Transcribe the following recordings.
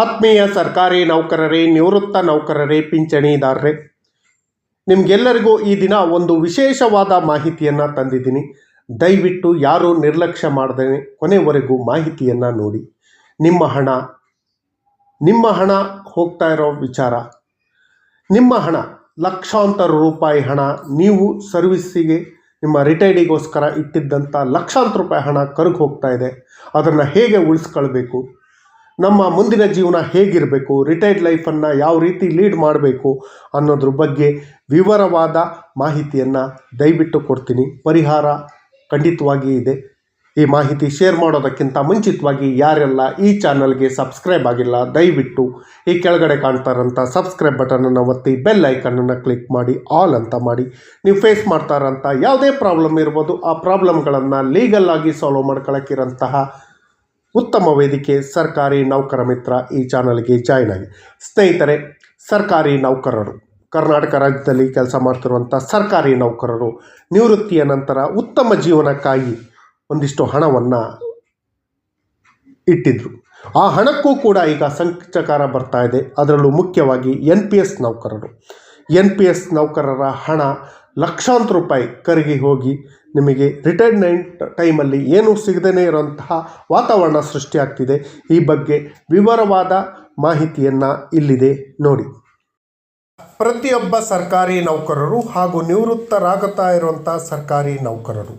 ಆತ್ಮೀಯ ಸರ್ಕಾರಿ ನೌಕರರೇ, ನಿವೃತ್ತ ನೌಕರರೇ, ಪಿಂಚಣಿದಾರರೇ, ನಿಮಗೆಲ್ಲರಿಗೂ ಈ ದಿನ ಒಂದು ವಿಶೇಷವಾದ ಮಾಹಿತಿಯನ್ನು ತಂದಿದ್ದೀನಿ. ದಯವಿಟ್ಟು ಯಾರೂ ನಿರ್ಲಕ್ಷ್ಯ ಮಾಡದೇ ಕೊನೆವರೆಗೂ ಮಾಹಿತಿಯನ್ನು ನೋಡಿ. ನಿಮ್ಮ ಹಣ ನಿಮ್ಮ ಹಣ ಹೋಗ್ತಾ ಇರೋ ವಿಚಾರ. ನಿಮ್ಮ ಹಣ, ಲಕ್ಷಾಂತರ ರೂಪಾಯಿ ಹಣ ನೀವು ಸರ್ವಿಸ್ಸಿಗೆ ನಿಮ್ಮ ರಿಟೈರ್ಡಿಗೋಸ್ಕರ ಇಟ್ಟಿದ್ದಂಥ ಲಕ್ಷಾಂತರ ರೂಪಾಯಿ ಹಣ ಕರಗಿ ಹೋಗ್ತಾ ಇದೆ. ಅದನ್ನು ಹೇಗೆ ಉಳಿಸ್ಕೊಳ್ಬೇಕು? ನಮ್ಮ ಮುಂದಿನ ಜೀವನ ಹೇಗಿರಬೇಕು ರಿಟೈರ್ಡ್ ಲೈಫನ್ನು ಯಾವ ರೀತಿ ಲೀಡ್ ಮಾಡಬೇಕು ಅನ್ನೋದ್ರ ಬಗ್ಗೆ ವಿವರವಾದ ಮಾಹಿತಿಯನ್ನು ದಯವಿಟ್ಟು ಕೊಡ್ತೀನಿ. ಪರಿಹಾರ ಖಂಡಿತವಾಗಿ ಇದೆ. ಈ ಮಾಹಿತಿ ಶೇರ್ ಮಾಡೋದಕ್ಕಿಂತ ಮುಂಚಿತವಾಗಿ ಯಾರೆಲ್ಲ ಈ ಚಾನಲ್ಗೆ ಸಬ್ಸ್ಕ್ರೈಬ್ ಆಗಿಲ್ಲ, ದಯವಿಟ್ಟು ಈ ಕೆಳಗಡೆ ಕಾಣ್ತಾ ಇರೋಂಥ ಸಬ್ಸ್ಕ್ರೈಬ್ ಬಟನನ್ನು ಒತ್ತಿ ಬೆಲ್ ಐಕನನ್ನು ಕ್ಲಿಕ್ ಮಾಡಿ ಆಲ್ ಅಂತ ಮಾಡಿ. ನೀವು ಫೇಸ್ ಮಾಡ್ತಾ ಇರೋಂಥ ಯಾವುದೇ ಪ್ರಾಬ್ಲಮ್ ಇರ್ಬೋದು, ಆ ಪ್ರಾಬ್ಲಮ್ಗಳನ್ನು ಲೀಗಲ್ ಆಗಿ ಸಾಲ್ವ್ ಮಾಡ್ಕೊಳ್ಳೋಕ್ಕಿರೋಂತಹ ಉತ್ತಮ ವೇದಿಕೆ ಸರ್ಕಾರಿ ನೌಕರ ಮಿತ್ರ ಈ ಚಾನಲ್ಗೆ ಜಾಯ್ನ್ ಆಗಿ. ಸ್ನೇಹಿತರೆ, ಸರ್ಕಾರಿ ನೌಕರರು, ಕರ್ನಾಟಕ ರಾಜ್ಯದಲ್ಲಿ ಕೆಲಸ ಮಾಡ್ತಿರುವಂಥ ಸರ್ಕಾರಿ ನೌಕರರು ನಿವೃತ್ತಿಯ ನಂತರ ಉತ್ತಮ ಜೀವನಕ್ಕಾಗಿ ಒಂದಿಷ್ಟು ಹಣವನ್ನು ಇಟ್ಟಿದ್ರು. ಆ ಹಣಕ್ಕೂ ಕೂಡ ಈಗ ಸಂಚಕಾರ ಬರ್ತಾ ಇದೆ. ಅದರಲ್ಲೂ ಮುಖ್ಯವಾಗಿ ಎನ್ ಪಿ ಎಸ್ ನೌಕರರು. ಎನ್ ಪಿ ಎಸ್ ನೌಕರರ ಹಣ ಲಕ್ಷಾಂತರ ರೂಪಾಯಿ ಕರಗಿ ಹೋಗಿ ನಿಮಗೆ ರಿಟೈರ್ಡ್ ರಿಟೈರ್ಮೆಂಟ್ ಟೈಮಲ್ಲಿ ಏನೂ ಸಿಗದೇ ಇರುವಂತಹ ವಾತಾವರಣ ಸೃಷ್ಟಿಯಾಗ್ತಿದೆ ಈ ಬಗ್ಗೆ ವಿವರವಾದ ಮಾಹಿತಿಯನ್ನು ಇಲ್ಲಿದೆ ನೋಡಿ. ಪ್ರತಿಯೊಬ್ಬ ಸರ್ಕಾರಿ ನೌಕರರು ಹಾಗೂ ನಿವೃತ್ತರಾಗುತ್ತಾ ಇರುವಂಥ ಸರ್ಕಾರಿ ನೌಕರರು,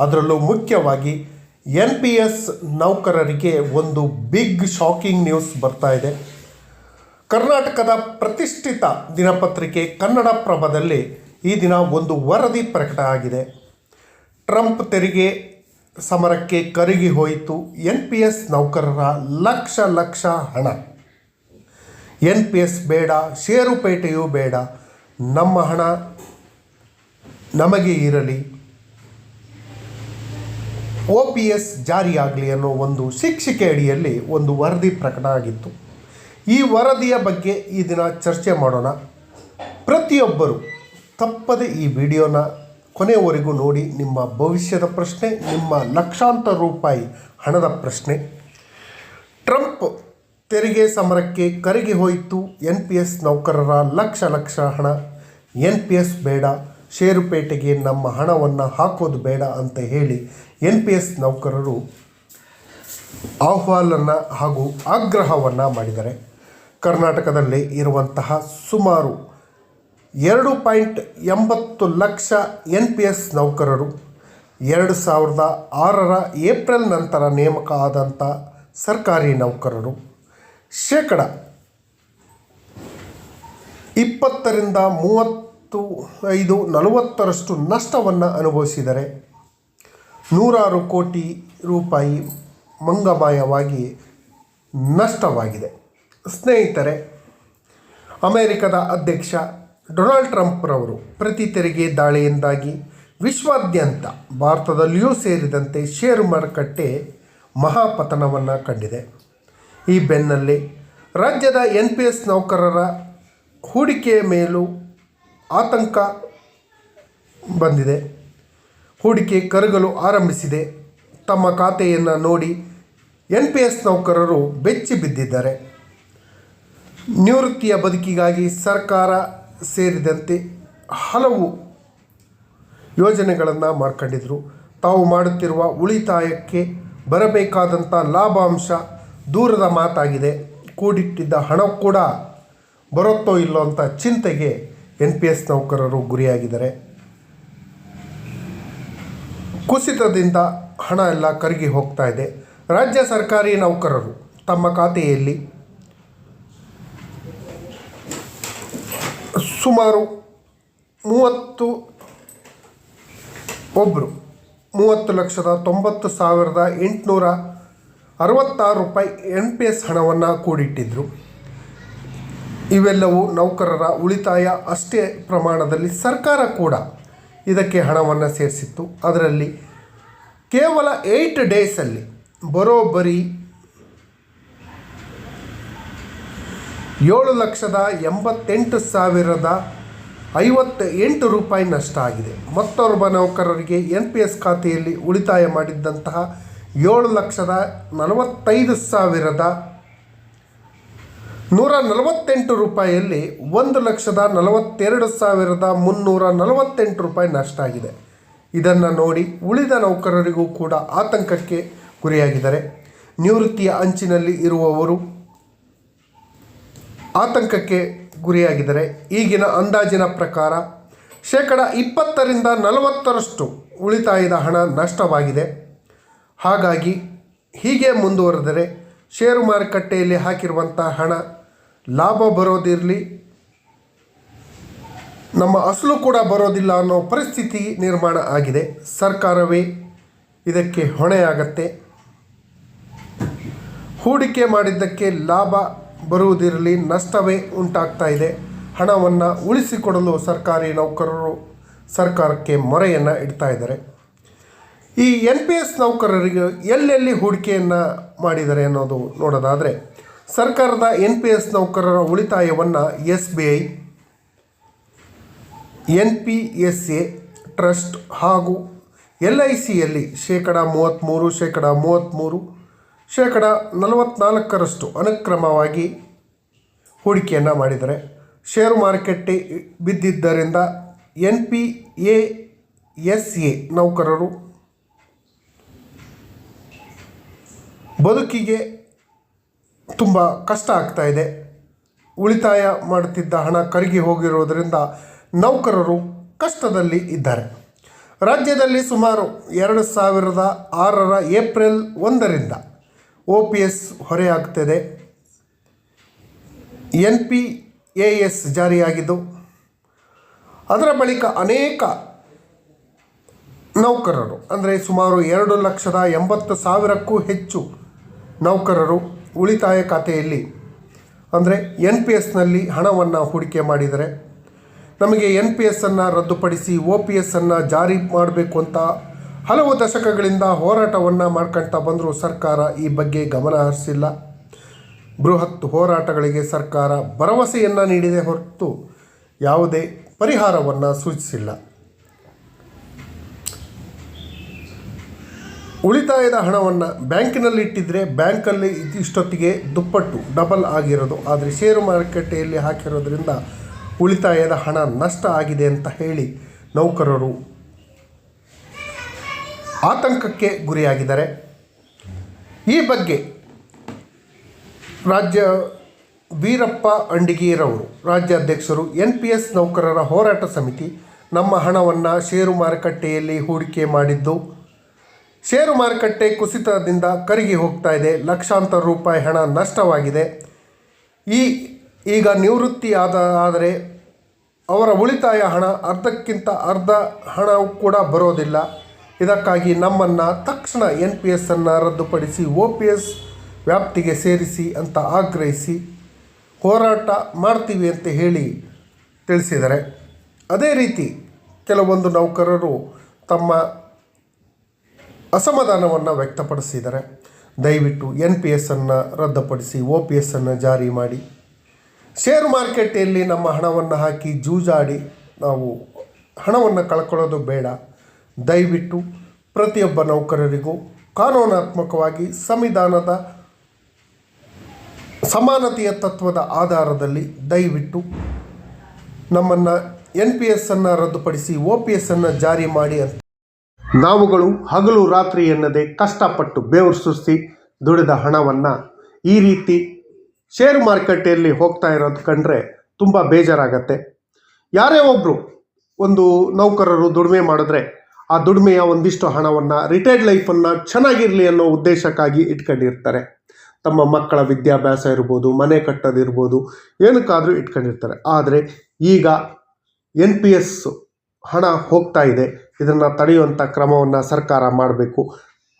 ಅದರಲ್ಲೂ ಮುಖ್ಯವಾಗಿ ಎನ್ ಪಿ ಎಸ್ ನೌಕರರಿಗೆ ಒಂದು ಬಿಗ್ ಶಾಕಿಂಗ್ ನ್ಯೂಸ್ ಬರ್ತಾ ಇದೆ. ಕರ್ನಾಟಕದ ಪ್ರತಿಷ್ಠಿತ ದಿನಪತ್ರಿಕೆ ಕನ್ನಡಪ್ರಭದಲ್ಲಿ ಈ ದಿನ ಒಂದು ವರದಿ ಪ್ರಕಟ ಆಗಿದೆ. ಟ್ರಂಪ್ ತೆರಿಗೆ ಸಮರಕ್ಕೆ ಕರಗಿ ಹೋಯಿತು. ಎನ್ ಪಿ ಎಸ್ ನೌಕರರ ಲಕ್ಷ ಲಕ್ಷ ಹಣ. ಎನ್ ಪಿ ಎಸ್ ಬೇಡ ಷೇರುಪೇಟೆಯೂ ಬೇಡ. ನಮ್ಮ ಹಣ ನಮಗೆ ಇರಲಿ. ಒ ಪಿ ಎಸ್ ಜಾರಿಯಾಗಲಿ ಅನ್ನೋ ಒಂದು ಶಿಕ್ಷಿಕೆ ಅಡಿಯಲ್ಲಿ ಒಂದು ವರದಿ ಪ್ರಕಟ ಆಗಿತ್ತು. ಈ ವರದಿಯ ಬಗ್ಗೆ ಈ ದಿನ ಚರ್ಚೆ ಮಾಡೋಣ. ಪ್ರತಿಯೊಬ್ಬರು ತಪ್ಪದೆ ಈ ವಿಡಿಯೋನ ಕೊನೆಯವರೆಗೂ ನೋಡಿ ನಿಮ್ಮ ಭವಿಷ್ಯದ ಪ್ರಶ್ನೆ, ನಿಮ್ಮ ಲಕ್ಷಾಂತರ ರೂಪಾಯಿ ಹಣದ ಪ್ರಶ್ನೆ. ಟ್ರಂಪ್ ತೆರಿಗೆ ಸಮರಕ್ಕೆ ಕರಗಿ ಹೋಯಿತು. ಎನ್ ಪಿ ಎಸ್ ನೌಕರರ ಲಕ್ಷ ಲಕ್ಷ ಹಣ. ಎನ್ ಪಿ ಎಸ್ ಬೇಡ. ಷೇರುಪೇಟೆಗೆ ನಮ್ಮ ಹಣವನ್ನು ಹಾಕೋದು ಬೇಡ ಅಂತ ಹೇಳಿ ಎನ್ ಪಿ ಎಸ್ ನೌಕರರು ಆಹ್ವಾನ ಹಾಗೂ ಆಗ್ರಹವನ್ನು ಮಾಡಿದ್ದಾರೆ. ಕರ್ನಾಟಕದಲ್ಲಿ ಇರುವಂತಹ ಸುಮಾರು ಎರಡು ಪಾಯಿಂಟ್ ಎಂಬತ್ತು ಲಕ್ಷ ಎನ್ ಪಿ ಎಸ್ ನೌಕರರು, ಎರಡು ಸಾವಿರದ ಆರರ ಏಪ್ರಿಲ್ ನಂತರ ನೇಮಕ ಆದಂಥ ಸರ್ಕಾರಿ ನೌಕರರು. ಶೇಕಡ ಇಪ್ಪತ್ತರಿಂದ ಮೂವತ್ತು ಐದು ನಲವತ್ತರಷ್ಟು ನಷ್ಟವನ್ನು ಅನುಭವಿಸಿದರೆ ನೂರಾರು ಕೋಟಿ ರೂಪಾಯಿ ಮಂಗಮಾಯವಾಗಿ ನಷ್ಟವಾಗಿದೆ. ಸ್ನೇಹಿತರೆ, ಅಮೆರಿಕದ ಅಧ್ಯಕ್ಷ ಡೊನಾಲ್ಡ್ ಟ್ರಂಪ್ರವರು ಪ್ರತಿ ತೆರಿಗೆ ದಾಳಿಯಿಂದಾಗಿ ವಿಶ್ವಾದ್ಯಂತ ಭಾರತದಲ್ಲಿಯೂ ಸೇರಿದಂತೆ ಷೇರು ಮಾರುಕಟ್ಟೆ ಮಹಾಪತನವನ್ನು ಕಂಡಿದೆ. ಈ ಬೆನ್ನಲ್ಲೇ ರಾಜ್ಯದ ಎನ್ ಪಿ ಎಸ್ ನೌಕರರ ಹೂಡಿಕೆಯ ಮೇಲೂ ಆತಂಕ ಬಂದಿದೆ. ಹೂಡಿಕೆ ಕರಗಲು ಆರಂಭಿಸಿದೆ. ತಮ್ಮ ಖಾತೆಯನ್ನು ನೋಡಿ ಎನ್ ಪಿ ಎಸ್ ನೌಕರರು ಬೆಚ್ಚಿ ಬಿದ್ದಿದ್ದಾರೆ. ನಿವೃತ್ತಿಯ ಬದುಕಿಗಾಗಿ ಸರ್ಕಾರ ಸೇರಿದಂತೆ ಹಲವು ಯೋಜನೆಗಳನ್ನು ಮಾಡ್ಕೊಂಡಿದ್ರು. ತಾವು ಮಾಡುತ್ತಿರುವ ಉಳಿತಾಯಕ್ಕೆ ಬರಬೇಕಾದಂಥ ಲಾಭಾಂಶ ದೂರದ ಮಾತಾಗಿದೆ. ಕೂಡಿಟ್ಟಿದ್ದ ಹಣ ಕೂಡ ಬರುತ್ತೋ ಇಲ್ಲೋ ಅಂತ ಚಿಂತೆಗೆ ಎನ್ ಪಿ ಎಸ್ ನೌಕರರು ಗುರಿಯಾಗಿದ್ದಾರೆ. ಕುಸಿತದಿಂದ ಹಣ ಎಲ್ಲ ಕರಗಿ ಹೋಗ್ತಾ ಇದೆ. ರಾಜ್ಯ ಸರ್ಕಾರಿ ನೌಕರರು ತಮ್ಮ ಖಾತೆಯಲ್ಲಿ ಸುಮಾರು ಮೂವತ್ತು ಒಬ್ಬರು ಮೂವತ್ತು ಲಕ್ಷದ ತೊಂಬತ್ತು ಸಾವಿರದ ಎಂಟುನೂರ ಅರವತ್ತಾರು ರೂಪಾಯಿ ಎನ್ ಪಿ ಎಸ್ ಹಣವನ್ನು ಕೂಡಿಟ್ಟಿದ್ದರು ಇವೆಲ್ಲವೂ ನೌಕರರ ಉಳಿತಾಯ ಅಷ್ಟೇ ಪ್ರಮಾಣದಲ್ಲಿ ಸರ್ಕಾರ ಕೂಡ ಇದಕ್ಕೆ ಹಣವನ್ನು ಸೇರಿಸಿತ್ತು. ಅದರಲ್ಲಿ ಕೇವಲ ಏಯ್ಟ್ ಡೇಸಲ್ಲಿ ಬರೋಬ್ಬರಿ ಏಳು ಲಕ್ಷದ ಎಂಬತ್ತೆಂಟು ಸಾವಿರದ ಐವತ್ತ ಎಂಟು ರೂಪಾಯಿ ನಷ್ಟ ಆಗಿದೆ ಮತ್ತೊಬ್ಬ ನೌಕರರಿಗೆ ಎನ್ ಪಿ ಎಸ್ ಖಾತೆಯಲ್ಲಿ ಉಳಿತಾಯ ಮಾಡಿದ್ದಂತಹ ಏಳು ಲಕ್ಷದ ನಲವತ್ತೈದು ಸಾವಿರದ ನೂರ ನಲವತ್ತೆಂಟು ರೂಪಾಯಿಯಲ್ಲಿ ಒಂದು ಲಕ್ಷದ ನಲವತ್ತೆರಡು ಸಾವಿರದ ಮುನ್ನೂರ ನಲವತ್ತೆಂಟು ರೂಪಾಯಿ ನಷ್ಟ ಆಗಿದೆ ಇದನ್ನು ನೋಡಿ ಉಳಿದ ನೌಕರರಿಗೂ ಕೂಡ ಆತಂಕಕ್ಕೆ ಗುರಿಯಾಗಿದ್ದಾರೆ. ನಿವೃತ್ತಿಯ ಅಂಚಿನಲ್ಲಿ ಇರುವವರು ಆತಂಕಕ್ಕೆ ಗುರಿಯಾಗಿದ್ದಾರೆ ಈಗಿನ ಅಂದಾಜಿನ ಪ್ರಕಾರ ಶೇಕಡ ಇಪ್ಪತ್ತರಿಂದ ನಲವತ್ತರಷ್ಟು ಉಳಿತಾಯದ ಹಣ ನಷ್ಟವಾಗಿದೆ. ಹಾಗಾಗಿ ಹೀಗೆ ಮುಂದುವರೆದರೆ ಷೇರು ಮಾರುಕಟ್ಟೆಯಲ್ಲಿ ಹಾಕಿರುವಂಥ ಹಣ ಲಾಭ ಬರೋದಿರಲಿ, ನಮ್ಮ ಅಸಲು ಕೂಡ ಬರೋದಿಲ್ಲ ಅನ್ನೋ ಪರಿಸ್ಥಿತಿ ನಿರ್ಮಾಣ ಆಗಿದೆ. ಸರ್ಕಾರವೇ ಇದಕ್ಕೆ ಹೊಣೆಯಾಗತ್ತೆ. ಹೂಡಿಕೆ ಮಾಡಿದ್ದಕ್ಕೆ ಲಾಭ ಬರುವುದಿರಲಿ, ನಷ್ಟವೇ ಉಂಟಾಗ್ತಾ ಇದೆ. ಹಣವನ್ನು ಉಳಿಸಿಕೊಡಲು ಸರ್ಕಾರಿ ನೌಕರರು ಸರ್ಕಾರಕ್ಕೆ ಮೊರೆಯನ್ನು ಇಡ್ತಾ ಇದ್ದಾರೆ. ಈ ಎನ್ ಪಿ ಎಸ್ ನೌಕರರಿಗೆ ಎಲ್ಲೆಲ್ಲಿ ಹೂಡಿಕೆಯನ್ನು ಮಾಡಿದ್ದಾರೆ ಅನ್ನೋದು ನೋಡೋದಾದರೆ, ಸರ್ಕಾರದ ಎನ್ ಪಿ ಎಸ್ ನೌಕರರ ಉಳಿತಾಯವನ್ನು S B I, N P S A, trust ಹಾಗೂ ಎಲ್ ಐ ಸಿಯಲ್ಲಿ ಶೇಕಡ ಮೂವತ್ತ್ಮೂರು ಶೇಕಡ ಮೂವತ್ತ್ಮೂರು ಶೇಕಡ ನಲವತ್ತ್ನಾಲ್ಕರಷ್ಟು ಅನುಕ್ರಮವಾಗಿ ಹೂಡಿಕೆಯನ್ನು ಮಾಡಿದ್ದಾರೆ. ಷೇರು ಮಾರುಕಟ್ಟೆ ಬಿದ್ದಿದ್ದರಿಂದ N P A S A ನೌಕರರು ಬದುಕಿಗೆ ತುಂಬ ಕಷ್ಟ ಆಗ್ತಾ ಇದೆ. ಉಳಿತಾಯ ಮಾಡುತ್ತಿದ್ದ ಹಣ ಕರಗಿ ಹೋಗಿರೋದರಿಂದ ನೌಕರರು ಕಷ್ಟದಲ್ಲಿ ಇದ್ದಾರೆ. ರಾಜ್ಯದಲ್ಲಿ ಸುಮಾರು ಎರಡು ಸಾವಿರದ ಆರರ ಏಪ್ರಿಲ್ ಒಂದರಿಂದ ಒ ಪಿ ಎಸ್ ಹೊರೆಯಾಗ್ತಿದೆ. ಎನ್ ಪಿ ಎ ಎಸ್ ಜಾರಿಯಾಗಿದ್ದು, ಅದರ ಬಳಿಕ ಅನೇಕ ನೌಕರರು, ಅಂದರೆ ಸುಮಾರು ಎರಡು ಲಕ್ಷದ ಎಂಬತ್ತು ಸಾವಿರಕ್ಕೂ ಹೆಚ್ಚು ನೌಕರರು ಉಳಿತಾಯ ಖಾತೆಯಲ್ಲಿ, ಅಂದರೆ ಎನ್ ಪಿ ಎಸ್ನಲ್ಲಿ ಹಣವನ್ನು ಹೂಡಿಕೆ ಮಾಡಿದರೆ, ನಮಗೆ ಎನ್ ಪಿ ಎಸ್ಸನ್ನು ರದ್ದುಪಡಿಸಿ ಒ ಪಿ ಎಸ್ಸನ್ನು ಜಾರಿ ಮಾಡಬೇಕು ಅಂತ ಹಲವು ದಶಕಗಳಿಂದ ಹೋರಾಟವನ್ನು ಮಾಡ್ಕೊಳ್ತಾ ಬಂದರೂ ಸರ್ಕಾರ ಈ ಬಗ್ಗೆ ಗಮನ ಹರಿಸಿಲ್ಲ. ಬೃಹತ್ ಹೋರಾಟಗಳಿಗೆ ಸರ್ಕಾರ ಭರವಸೆಯನ್ನು ನೀಡಿದೆ ಹೊರತು ಯಾವುದೇ ಪರಿಹಾರವನ್ನು ಸೂಚಿಸಿಲ್ಲ. ಉಳಿತಾಯದ ಹಣವನ್ನು ಬ್ಯಾಂಕಿನಲ್ಲಿ ಇಟ್ಟಿದ್ದರೆ ಬ್ಯಾಂಕಲ್ಲಿ ಇಷ್ಟೊತ್ತಿಗೆ ದುಪ್ಪಟ್ಟು ಡಬಲ್ ಆಗಿರೋದು. ಆದರೆ ಷೇರು ಮಾರುಕಟ್ಟೆಯಲ್ಲಿ ಹಾಕಿರೋದ್ರಿಂದ ಉಳಿತಾಯದ ಹಣ ನಷ್ಟ ಆಗಿದೆ ಅಂತ ಹೇಳಿ ನೌಕರರು ಆತಂಕಕ್ಕೆ ಗುರಿಯಾಗಿದ್ದಾರೆ. ಈ ಬಗ್ಗೆ ರಾಜ್ಯ ವೀರಪ್ಪ ಅಂಡಿಗೀರವರು, ರಾಜ್ಯಾಧ್ಯಕ್ಷರು ಎನ್ ಪಿ ಎಸ್ ನೌಕರರ ಹೋರಾಟ ಸಮಿತಿ ನಮ್ಮ ಹಣವನ್ನು ಷೇರು ಮಾರುಕಟ್ಟೆಯಲ್ಲಿ ಹೂಡಿಕೆ ಮಾಡಿದ್ದು, ಷೇರು ಮಾರುಕಟ್ಟೆ ಕುಸಿತದಿಂದ ಕರಗಿ ಹೋಗ್ತಾ ಇದೆ, ಲಕ್ಷಾಂತರ ರೂಪಾಯಿ ಹಣ ನಷ್ಟವಾಗಿದೆ. ಈ ಈಗ ನಿವೃತ್ತಿ ಆದ, ಆದರೆ ಅವರ ಉಳಿತಾಯ ಹಣ ಅರ್ಧಕ್ಕಿಂತ ಅರ್ಧ ಹಣ ಕೂಡ ಬರೋದಿಲ್ಲ. ಇದಕ್ಕಾಗಿ ನಮ್ಮನ್ನು ತಕ್ಷಣ ಎನ್ ಪಿ ಎಸ್ಸನ್ನು ರದ್ದುಪಡಿಸಿ ಒ ಪಿ ಎಸ್ ವ್ಯಾಪ್ತಿಗೆ ಸೇರಿಸಿ ಅಂತ ಆಗ್ರಹಿಸಿ ಹೋರಾಟ ಮಾಡ್ತೀವಿ ಅಂತ ಹೇಳಿ ತಿಳಿಸಿದರೆ ಅದೇ ರೀತಿ ಕೆಲವೊಂದು ನೌಕರರು ತಮ್ಮ ಅಸಮಾಧಾನವನ್ನು ವ್ಯಕ್ತಪಡಿಸಿದ್ದಾರೆ. ದಯವಿಟ್ಟು ಎನ್ ಪಿ ಎಸ್ಸನ್ನು ರದ್ದುಪಡಿಸಿ ಒ ಪಿ ಎಸ್ಸನ್ನು ಜಾರಿ ಮಾಡಿ. ಷೇರು ಮಾರುಕಟ್ಟೆಯಲ್ಲಿ ನಮ್ಮ ಹಣವನ್ನು ಹಾಕಿ ಜೂಜಾಡಿ ನಾವು ಹಣವನ್ನು ಕಳ್ಕೊಳ್ಳೋದು ಬೇಡ. ದಯವಿಟ್ಟು ಪ್ರತಿಯೊಬ್ಬ ನೌಕರರಿಗೂ ಕಾನೂನಾತ್ಮಕವಾಗಿ ಸಂವಿಧಾನದ ಸಮಾನತೆಯ ತತ್ವದ ಆಧಾರದಲ್ಲಿ ದಯವಿಟ್ಟು ನಮ್ಮನ್ನು ಎನ್ ಪಿ ಎಸ್ಸನ್ನು ರದ್ದುಪಡಿಸಿ ಒ ಪಿ ಎಸ್ಸನ್ನು ಜಾರಿ ಮಾಡಿ ಅಂತ. ನಾವುಗಳು ಹಗಲು ರಾತ್ರಿ ಎನ್ನದೆ ಕಷ್ಟಪಟ್ಟು ಬೆವರು ಸುರಿಸಿ ದುಡಿದ ಹಣವನ್ನು ಈ ರೀತಿ ಷೇರು ಮಾರುಕಟ್ಟೆಯಲ್ಲಿ ಹೋಗ್ತಾ ಇರೋದು ಕಂಡ್ರೆ ತುಂಬ ಬೇಜಾರಾಗತ್ತೆ. ಯಾರೇ ಒಬ್ಬರು ಒಂದು ನೌಕರರು ದುಡಿಮೆ ಮಾಡಿದ್ರೆ ಆ ದುಡಿಮೆಯ ಒಂದಿಷ್ಟು ಹಣವನ್ನು ರಿಟೈರ್ಡ್ ಲೈಫನ್ನು ಚೆನ್ನಾಗಿರಲಿ ಅನ್ನೋ ಉದ್ದೇಶಕ್ಕಾಗಿ ಇಟ್ಕೊಂಡಿರ್ತಾರೆ. ತಮ್ಮ ಮಕ್ಕಳ ವಿದ್ಯಾಭ್ಯಾಸ ಇರ್ಬೋದು, ಮನೆ ಕಟ್ಟೋದಿರ್ಬೋದು, ಏನಕ್ಕಾದರೂ ಇಟ್ಕೊಂಡಿರ್ತಾರೆ. ಆದರೆ ಈಗ ಎನ್ ಪಿ ಎಸ್ ಹಣ ಹೋಗ್ತಾ ಇದೆ. ಇದನ್ನು ತಡೆಯುವಂಥ ಕ್ರಮವನ್ನು ಸರ್ಕಾರ ಮಾಡಬೇಕು.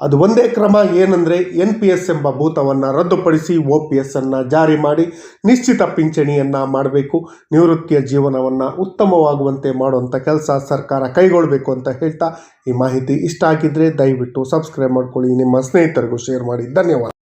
ಅದು ಒಂದೇ ಕ್ರಮ ಏನಂದರೆ ಎನ್ ಪಿ ಎಸ್ ಎಂಬ ಭೂತವನ್ನು ರದ್ದುಪಡಿಸಿ ಒ ಪಿ ಎಸ್ಸನ್ನು ಜಾರಿ ಮಾಡಿ ನಿಶ್ಚಿತ ಪಿಂಚಣಿಯನ್ನು ಮಾಡಬೇಕು, ನಿವೃತ್ತಿಯ ಜೀವನವನ್ನು ಉತ್ತಮವಾಗುವಂತೆ ಮಾಡುವಂಥ ಕೆಲಸ ಸರ್ಕಾರ ಕೈಗೊಳ್ಳಬೇಕು ಅಂತ ಹೇಳ್ತಾ ಈ ಮಾಹಿತಿ ಇಷ್ಟ ಆಗಿದ್ದರೆ ದಯವಿಟ್ಟು ಸಬ್ಸ್ಕ್ರೈಬ್ ಮಾಡ್ಕೊಳ್ಳಿ. ನಿಮ್ಮ ಸ್ನೇಹಿತರಿಗೂ ಶೇರ್ ಮಾಡಿ. ಧನ್ಯವಾದ.